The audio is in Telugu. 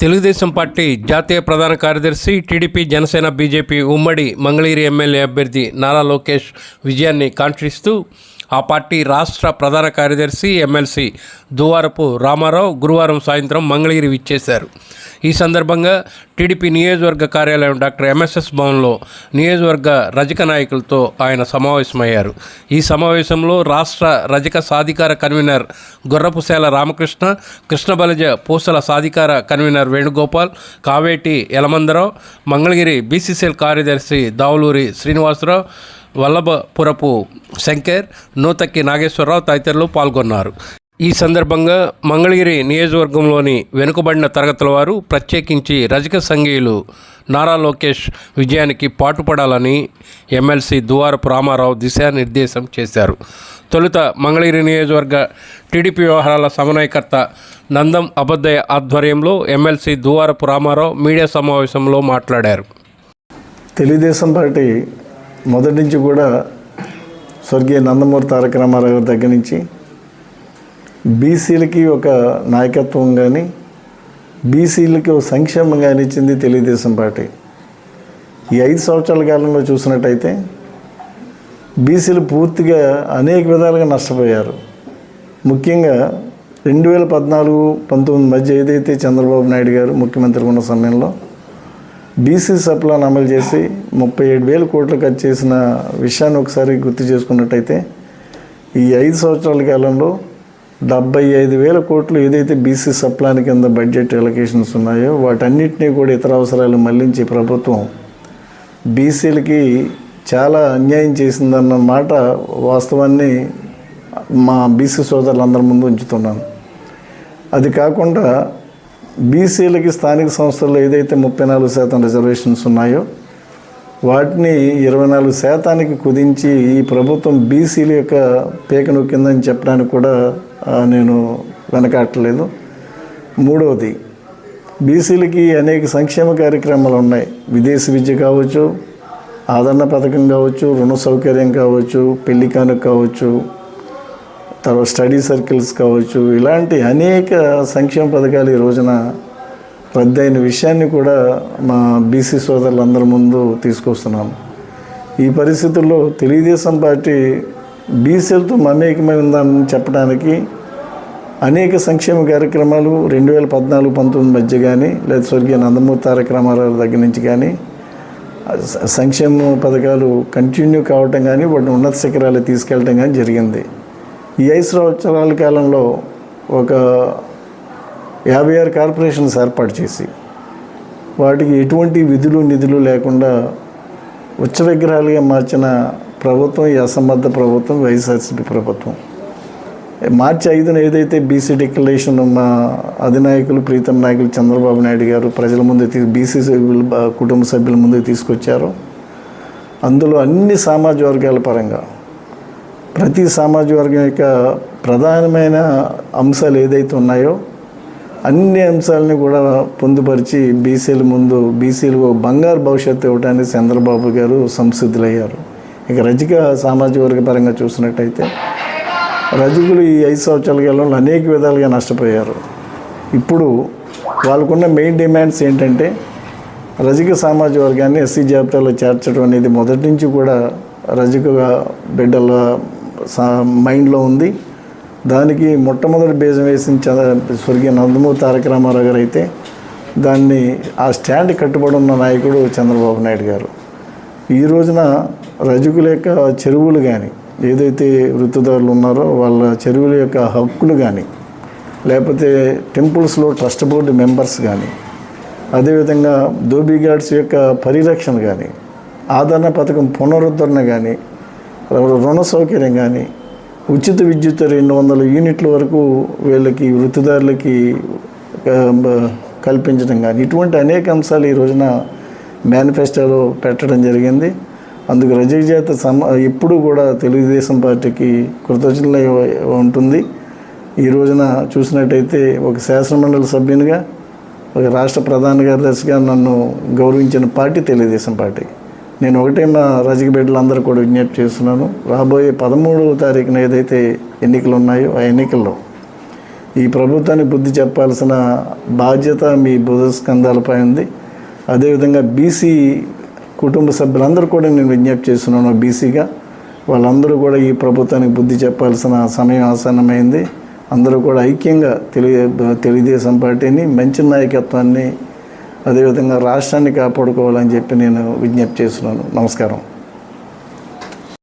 తెలుగుదేశం పార్టీ జాతీయ ప్రధాన కార్యదర్శి టీడీపీ జనసేన బీజేపీ ఉమ్మడి మంగళగిరి ఎమ్మెల్యే అభ్యర్థి నారా లోకేష్ విజయాన్ని కాంక్షిస్తూ ఆ పార్టీ రాష్ట్ర ప్రధాన కార్యదర్శి ఎమ్మెల్సీ దువారపు రామారావు గురువారం సాయంత్రం మంగళగిరి విచ్చేశారు. ఈ సందర్భంగా టీడీపీ నియోజకవర్గ కార్యాలయం డాక్టర్ ఎంఎస్ఎస్ భవన్లో నియోజకవర్గ రజక నాయకులతో ఆయన సమావేశమయ్యారు. ఈ సమావేశంలో రాష్ట్ర రజక సాధికార కన్వీనర్ గుర్రపుశాల రామకృష్ణ కృష్ణబలజ పూసల సాధికార కన్వీనర్ వేణుగోపాల్ కావేటి యలమందరావు మంగళగిరి బీసీసీఎల్ కార్యదర్శి దావులూరి శ్రీనివాసరావు వల్లభపురపు శంకర్ నూతక్కి నాగేశ్వరరావు తదితరులు పాల్గొన్నారు. ఈ సందర్భంగా మంగళగిరి నియోజకవర్గంలోని వెనుకబడిన తరగతుల వారు ప్రత్యేకించి రజక సంఘీయులు నారా లోకేష్ విజయానికి పాటుపడాలని ఎమ్మెల్సీ దువారపు రామారావు దిశానిర్దేశం చేశారు. తొలుత మంగళగిరి నియోజకవర్గ టీడీపీ వ్యవహారాల సమన్వయకర్త నందం అబద్దయ్య ఆధ్వర్యంలో ఎమ్మెల్సీ దువారపు రామారావు మీడియా సమావేశంలో మాట్లాడారు. తెలుగుదేశం పార్టీ మొదటి నుంచి కూడా స్వర్గీయ నందమూరి తారక రామారావు గారి దగ్గర నుంచి బీసీలకి ఒక నాయకత్వం కానీ బీసీలకి ఒక సంక్షేమం కానీ ఇచ్చింది తెలుగుదేశం పార్టీ. ఈ ఐదు సంవత్సరాల కాలంలో చూసినట్టయితే బీసీలు పూర్తిగా అనేక విధాలుగా నష్టపోయారు. ముఖ్యంగా రెండు వేల పద్నాలుగు పంతొమ్మిది మధ్య ఏదైతే చంద్రబాబు నాయుడు గారు ముఖ్యమంత్రి ఉన్న సమయంలో బీసీ సప్లాన్ అమలు చేసి ముప్పై ఏడు వేల కోట్లు ఖర్చు చేసిన విషయాన్ని ఒకసారి గుర్తు చేసుకున్నట్టయితే ఈ ఐదు సంవత్సరాల కాలంలో డెబ్బై ఐదు వేల కోట్లు ఏదైతే బీసీ సప్లాన్ కింద బడ్జెట్ ఎలకేషన్స్ ఉన్నాయో వాటన్నిటినీ కూడా ఇతర అవసరాలు మళ్ళించి ప్రభుత్వం బీసీలకి చాలా అన్యాయం చేసిందన్న మాట వాస్తవాన్ని మా బీసీ సోదరులందరి ముందు ఉంచుతున్నాను. అది కాకుండా బీసీలకి స్థానిక సంస్థల్లో ఏదైతే ముప్పై నాలుగు శాతం రిజర్వేషన్స్ ఉన్నాయో వాటిని ఇరవై నాలుగు శాతానికి కుదించి ఈ ప్రభుత్వం బీసీల యొక్క పీక నొక్కిందని చెప్పడానికి కూడా నేను వెనకాటలేదు మూడవది బీసీలకి అనేక సంక్షేమ కార్యక్రమాలు ఉన్నాయి. విదేశీ విద్య కావచ్చు ఆదరణ పథకం కావచ్చు రుణ సౌకర్యం కావచ్చు పెళ్ళి కానుక కావచ్చు తర్వాత స్టడీ సర్కిల్స్ కావచ్చు. ఇలాంటి అనేక సంక్షేమ పథకాలు ఈ రోజున రద్దయిన విషయాన్ని కూడా మా బీసీ సోదరులందరి ముందు తీసుకొస్తున్నాము. ఈ పరిస్థితుల్లో తెలుగుదేశం పార్టీ బీసీలతో మమేకమై ఉందని చెప్పడానికి అనేక సంక్షేమ కార్యక్రమాలు రెండు వేల పద్నాలుగు పంతొమ్మిది మధ్య కానీ లేదా స్వర్గీయ నందమూరి తారక రామారావు దగ్గర నుంచి కానీ సంక్షేమ పథకాలు కంటిన్యూ కావటం కానీ వాటిని ఉన్నత శిఖరాలు తీసుకెళ్ళటం కానీ జరిగింది. ఈ ఐదు సంవత్సరాల కాలంలో ఒక యాభై ఆరు కార్పొరేషన్స్ ఏర్పాటు చేసి వాటికి ఎటువంటి విధులు నిధులు లేకుండా ఉచ్చ విగ్రహాలుగా మార్చిన ప్రభుత్వం ఈ అసమర్థ ప్రభుత్వం వైఎస్ఆర్సీపీ ప్రభుత్వం. మార్చి ఐదున ఏదైతే బీసీ డిక్లరేషన్ మా అధినాయకులు ప్రీతం నాయకులు చంద్రబాబు నాయుడు గారు ప్రజల ముందు బీసీ సభ్యులు కుటుంబ సభ్యుల ముందుకు తీసుకొచ్చారో. అందులో అన్ని సామాజిక వర్గాల పరంగా ప్రతి సామాజిక వర్గం యొక్క ప్రధానమైన అంశాలు ఏదైతే ఉన్నాయో అన్ని అంశాలని కూడా పొందుపరిచి బీసీల ముందు బీసీలకు బంగారు భవిష్యత్తు ఇవ్వడానికి చంద్రబాబు గారు సంసిద్ధులయ్యారు. ఇక రజిక సామాజిక వర్గ పరంగా చూసినట్టయితే రజకులు ఈ ఐదు సంవత్సరాల కాలంలో అనేక విధాలుగా నష్టపోయారు. ఇప్పుడు వాళ్ళకున్న మెయిన్ డిమాండ్స్ ఏంటంటే రజక సామాజిక వర్గాన్ని ఎస్సీ జాబితాలో చేర్చడం అనేది మొదటి నుంచి కూడా రజక బిడ్డల సా మైండ్లో ఉంది. దానికి మొట్టమొదటి బీజం వేసిన చ- స్వర్గీయ నందమూరి తారక రామారావు గారు అయితే దాన్ని ఆ స్టాండ్ కట్టుబడి ఉన్న నాయకుడు చంద్రబాబు నాయుడు గారు. ఈ రోజున రజకుల యొక్క చెరువులు కానీ ఏదైతే వృత్తిదారులు ఉన్నారో వాళ్ళ చెరువుల యొక్క హక్కులు కానీ లేకపోతే టెంపుల్స్లో ట్రస్ట్ బోర్డు మెంబర్స్ కానీ అదేవిధంగా దోబీగాడ్స్ యొక్క పరిరక్షణ కానీ ఆదరణ పథకం పునరుద్ధరణ కానీ రుణ సౌకర్యం కానీ ఉచిత విద్యుత్ రెండు వందల యూనిట్ల వరకు వీళ్ళకి వృత్తిదారులకి కల్పించడం కానీ ఇటువంటి అనేక అంశాలు ఈ రోజున మేనిఫెస్టోలో పెట్టడం జరిగింది. అందుకు రజక జాత సమ ఎప్పుడు కూడా తెలుగుదేశం పార్టీకి కృతజ్ఞత ఉంటుంది. ఈ రోజున చూసినట్టయితే ఒక శాసనమండలి సభ్యునిగా ఒక రాష్ట్ర ప్రధాన కార్యదర్శిగా నన్ను గౌరవించిన పార్టీ తెలుగుదేశం పార్టీ. నేను ఒకటే మా రజక బిడ్డలందరూ కూడా విజ్ఞప్తి చేస్తున్నాను. రాబోయే పదమూడవ తారీఖున ఏదైతే ఎన్నికలు ఉన్నాయో ఆ ఎన్నికల్లో ఈ ప్రభుత్వానికి బుద్ధి చెప్పాల్సిన బాధ్యత మీ బుధ స్కంధాలపై ఉంది. అదేవిధంగా బీసీ కుటుంబ సభ్యులందరూ కూడా నేను విజ్ఞప్తి చేస్తున్నాను బీసీగా. వాళ్ళందరూ కూడా ఈ ప్రభుత్వానికి బుద్ధి చెప్పాల్సిన సమయం ఆసన్నమైంది. అందరూ కూడా ఐక్యంగా తెలుగు తెలుగుదేశం పార్టీని మంచి నాయకత్వాన్ని అదేవిధంగా రాష్ట్రాన్ని కాపాడుకోవాలని చెప్పి నేను విజ్ఞప్తి చేస్తున్నాను. నమస్కారం.